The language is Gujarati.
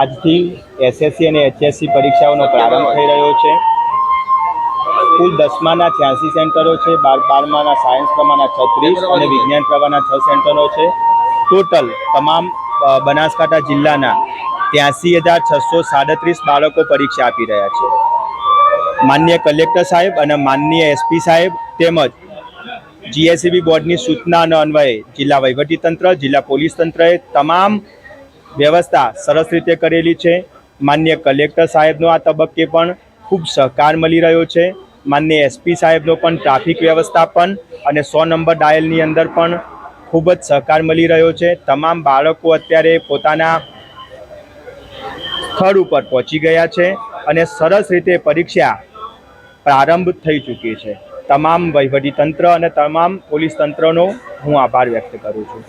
આજથી એસએસસી અને એચએસસી પરીક્ષાઓનો પ્રારંભ થઈ રહ્યો છે. કુલ દસમાના છ્યાસી સેન્ટરો છે, બાર બારમાના સાયન્સ પ્રમાણના છત્રીસ અને વિજ્ઞાન પ્રવાહના છ સેન્ટરો છે. ટોટલ તમામ બનાસકાંઠા જિલ્લાના ત્યાંસી હજાર છસો સાડત્રીસ બાળકો પરીક્ષા આપી રહ્યા છે. માન્ય કલેક્ટર સાહેબ અને માનનીય એસપી સાહેબ તેમજ જીએસસીબી બોર્ડની સૂચનાનો અન્વયે જિલ્લા વહીવટીતંત્ર જિલ્લા પોલીસ તંત્રએ તમામ વ્યવસ્થા સરસ રીતે કરેલી છે. માન્ય કલેક્ટર સાહેબનો આ તબક્કે પણ ખૂબ સહકાર મળી રહ્યો છે. માન્ય એસપી સાહેબનો પણ ટ્રાફિક વ્યવસ્થાપન અને સો નંબર ડાયલની અંદર પણ ખૂબ જ સહકાર મળી રહ્યો છે. તમામ બાળકો અત્યારે પોતાના સ્થળ ઉપર પહોંચી ગયા છે અને સરસ રીતે પરીક્ષા પ્રારંભ થઈ ચૂકી છે. તમામ વહીવટી તંત્ર અને તમામ પોલીસ તંત્રનો હું આભાર વ્યક્ત કરું છું.